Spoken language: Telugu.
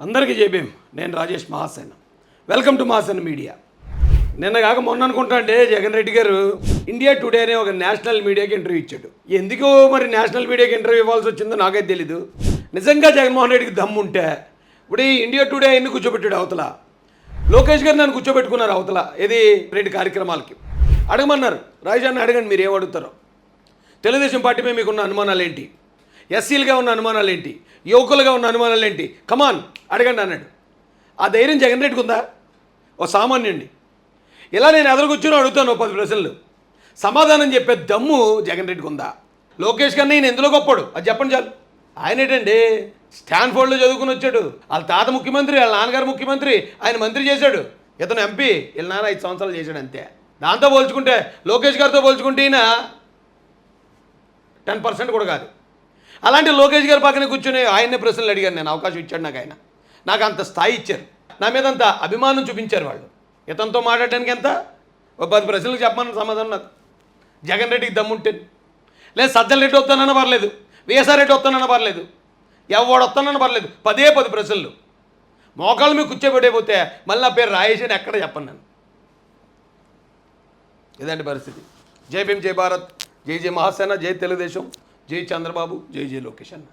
అందరికీ జేబీం నేను Rajesh Mahasen. Welcome to Mahasen media. నిన్న కాక మొన్న అనుకుంటా అంటే జగన్ రెడ్డి గారు ఇండియా టుడే అనే ఒక నేషనల్ మీడియాకి ఇంటర్వ్యూ ఇచ్చాడు. ఎందుకో మరి నేషనల్ మీడియాకి ఇంటర్వ్యూ ఇవ్వాల్సి వచ్చిందో నాకైతే తెలీదు. నిజంగా జగన్మోహన్ రెడ్డికి దమ్ము ఉంటే ఇప్పుడు ఈ ఇండియా టుడే ఎన్ని కూర్చోబెట్టాడు అవతల? లోకేష్ గారు నన్ను కూర్చోబెట్టుకున్నారు అవతల. ఏది? రెండు కార్యక్రమాలకి. అడగమన్నారు. రాజాన్ని అడగండి మీరు ఏం అడుగుతారో. తెలుగుదేశం పార్టీపై మీకున్న అనుమానాలు ఏంటి ఎస్సీలుగా ఉన్న అనుమానాలు ఏంటి యువకులుగా ఉన్న అనుమానాలు ఏంటి కమాన్ అడగండి అన్నాడు. ఆ ధైర్యం జగన్ రెడ్డికి ఉందా? ఓ సామాన్యుడిని ఇలా నేను ఎదురుకొచ్చిన అడుగుతాను పది ప్రశ్నలు. సమాధానం చెప్పే దమ్ము జగన్ రెడ్డికి ఉందా? లోకేష్ కన్నా ఈయన ఎందులో గొప్పడు? అది చెప్పండి చాలు. ఆయన ఏంటండి? స్టాన్ఫోర్డ్లో చదువుకుని వచ్చాడు. వాళ్ళ తాత ముఖ్యమంత్రి వాళ్ళ నాన్నగారు ముఖ్యమంత్రి ఆయన మంత్రి చేశాడు. ఇతను ఎంపీ వీళ్ళ నాన్న ఐదు సంవత్సరాలు చేశాడు అంతే. దాంతో పోల్చుకుంటే లోకేష్ గారితో పోల్చుకుంటే ఈయన టెన్ పర్సెంట్ కూడా కాదు. అలాంటి లోకేష్ గారి పక్కన కూర్చొని ఆయన్నే ప్రశ్నలు అడిగాను నేను అవకాశం ఇచ్చాడు నాకు ఆయన. నాకు అంత స్థాయి ఇచ్చారు. నా మీద అంత అభిమానం చూపించారు వాళ్ళు. ఇతనితో మాట్లాడడానికి ఎంత? ఒక పది ప్రశ్నలకు చెప్పమని సమాధానం నాకు. జగన్ రెడ్డికి దమ్ముంటే. లేదు సజ్జల రెడ్డి వస్తానన్న పర్లేదు. విఎస్ఆర్ రెడ్డి వస్తానన్న పర్లేదు. ఎవడు వస్తానన్న పర్లేదు. పదే పది ప్రశ్నలు. మోకాళ్ళ మీద కూర్చోబెట్టేపోతే మళ్ళీ నా పేరు రాయేష్ అని ఎక్కడ చెప్పను నేను. ఇదండి పరిస్థితి. జై భీమ్ జై భారత్. జై జై మహాసేన జై తెలుగుదేశం. జై చంద్రబాబు జై జై లోకేష్ అన్న